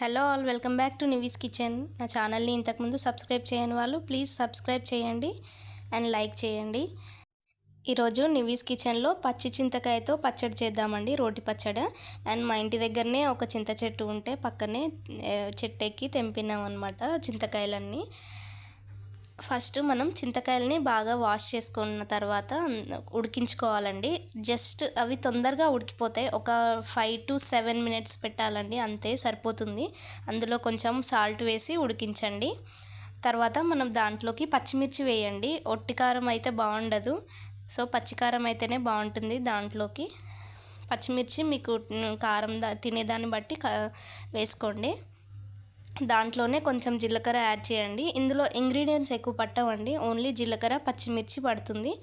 Hello all welcome back to Nivi's kitchen. నా ఛానల్ని ఇంతకుముందు సబ్స్క్రైబ్ చేయని వాళ్ళు ప్లీజ్ సబ్స్క్రైబ్ చేయండి అండ్ లైక్ చేయండి. ఈరోజు నివీస్ కిచెన్లో పచ్చి చింతకాయతో పచ్చడి చేద్దామండి రోటి పచ్చడి. అండ్ మా ఇంటి దగ్గరనే ఒక చింత చెట్టు ఉంటే పక్కనే చెట్టు ఎక్కి తెంపినాం అనమాట చింతకాయలన్నీ. ఫస్ట్ మనం చింతకాయలని బాగా వాష్ చేసుకున్న తర్వాత ఉడికించుకోవాలండి. జస్ట్ అవి తొందరగా ఉడికిపోతాయి. ఒక ఫైవ్ టు సెవెన్ మినిట్స్ పెట్టాలండి. అంతే సరిపోతుంది. అందులో కొంచెం సాల్ట్ వేసి ఉడికించండి. తర్వాత మనం దాంట్లోకి పచ్చిమిర్చి వేయండి. ఒట్టికారం అయితే బాగుండదు. సో పచ్చికారం అయితేనే బాగుంటుంది దాంట్లోకి. పచ్చిమిర్చి మీకు కారం తినేదాన్ని బట్టి వేసుకోండి. దాంట్లోనే కొంచెం జీలకర్ర యాడ్ చేయండి. ఇందులో ఇంగ్రీడియంట్స్ ఎక్కువ పట్టవండి. ఓన్లీ జీలకర్ర పచ్చిమిర్చి పడుతుంది.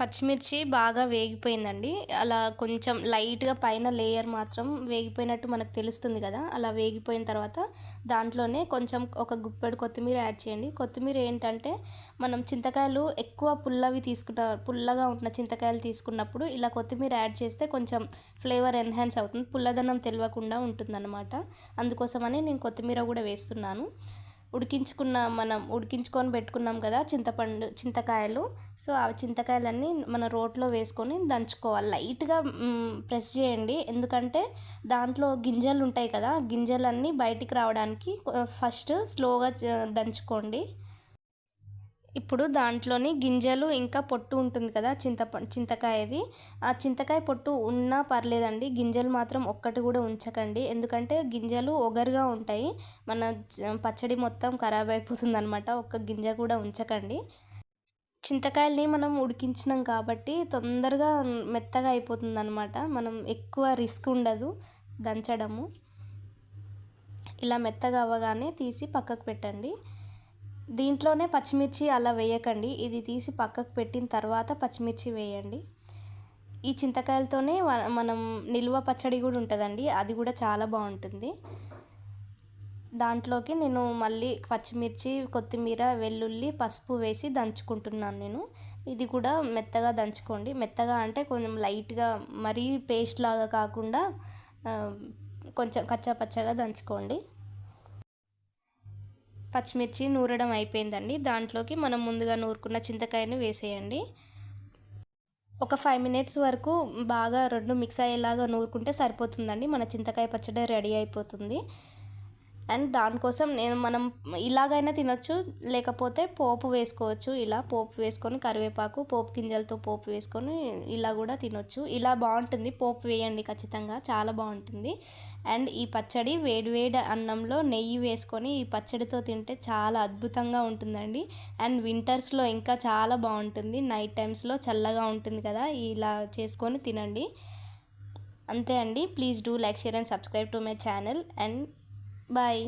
పచ్చిమిర్చి బాగా వేగిపోయిందండి. అలా కొంచెం లైట్గా పైన లేయర్ మాత్రం వేగిపోయినట్టు మనకు తెలుస్తుంది కదా అలా వేగిపోయిన తర్వాత దాంట్లోనే కొంచెం ఒక గుప్పెడు కొత్తిమీర యాడ్ చేయండి. కొత్తిమీర ఏంటంటే మనం చింతకాయలు ఎక్కువ పుల్లవి తీసుకుంటా పుల్లగా ఉన్న చింతకాయలు తీసుకున్నప్పుడు ఇలా కొత్తిమీర యాడ్ చేస్తే కొంచెం ఫ్లేవర్ ఎన్హాన్స్ అవుతుంది పుల్లదనం తెలియకుండా ఉంటుందన్నమాట. అందుకోసమని నేను కొత్తిమీర కూడా వేస్తున్నాను. ఉడికించుకున్న మనం ఉడికించుకొని పెట్టుకున్నాం కదా చింతపండు చింతకాయలు. సో ఆ చింతకాయలన్నీ మన రోట్లో వేసుకొని దంచుకోవాలి. లైట్గా ప్రెస్ చేయండి. ఎందుకంటే దాంట్లో గింజలు ఉంటాయి కదా గింజలన్నీ బయటికి రావడానికి ఫస్ట్ స్లోగా దంచుకోండి. ఇప్పుడు దాంట్లోని గింజలు ఇంకా పొట్టు ఉంటుంది కదా చింత చింతకాయది. ఆ చింతకాయ పొట్టు ఉన్నా పర్లేదండి. గింజలు మాత్రం ఒక్కటి కూడా ఉంచకండి. ఎందుకంటే గింజలు ఒగరుగా ఉంటాయి. మన పచ్చడి మొత్తం ఖరాబ్ అయిపోతుంది అనమాట ఒక్క గింజ కూడా ఉంచకండి. చింతకాయల్ని మనం ఉడికించినాం కాబట్టి తొందరగా మెత్తగా అయిపోతుంది అనమాట మనం ఎక్కువ రిస్క్ ఉండదు దంచడము. ఇలా మెత్తగా అవ్వగానే తీసి పక్కకు పెట్టండి. దీంట్లోనే పచ్చిమిర్చి అలా వేయకండి. ఇది తీసి పక్కకు పెట్టిన తర్వాత పచ్చిమిర్చి వేయండి. ఈ చింతకాయలతోనే మనం నిల్వ పచ్చడి కూడా ఉంటుందండి. అది కూడా చాలా బాగుంటుంది. దాంట్లోకి నేను మళ్ళీ పచ్చిమిర్చి కొత్తిమీర వెల్లుల్లి పసుపు వేసి దంచుకుంటున్నాను నేను. ఇది కూడా మెత్తగా దంచుకోండి. మెత్తగా అంటే కొంచెం లైట్గా మరీ పేస్ట్ లాగా కాకుండా కొంచెం కచ్చా పచ్చగా దంచుకోండి. పచ్చిమిర్చి నూరడం అయిపోయిందండి. దాంట్లోకి మనం ముందుగా నూరుకున్న చింతకాయను వేసేయండి. ఒక ఫైవ్ మినిట్స్ వరకు బాగా రెండు మిక్స్ అయ్యేలాగా నూరుకుంటే సరిపోతుందండి. మన చింతకాయ పచ్చడి రెడీ అయిపోతుంది. అండ్ దానికోసం నేను మనం ఇలాగైనా తినొచ్చు లేకపోతే పోపు వేసుకోవచ్చు. ఇలా పోపు వేసుకొని కరివేపాకు పోపు గింజలతో పోపు వేసుకొని ఇలా కూడా తినొచ్చు. ఇలా బాగుంటుంది. పోపు వేయండి ఖచ్చితంగా. చాలా బాగుంటుంది. అండ్ ఈ పచ్చడి వేడివేడి అన్నంలో నెయ్యి వేసుకొని ఈ పచ్చడితో తింటే చాలా అద్భుతంగా ఉంటుందండి. అండ్ వింటర్స్లో ఇంకా చాలా బాగుంటుంది. నైట్ టైమ్స్లో చల్లగా ఉంటుంది కదా ఇలా చేసుకొని తినండి. అంతే అండి. Please do like share and subscribe to my channel. And 7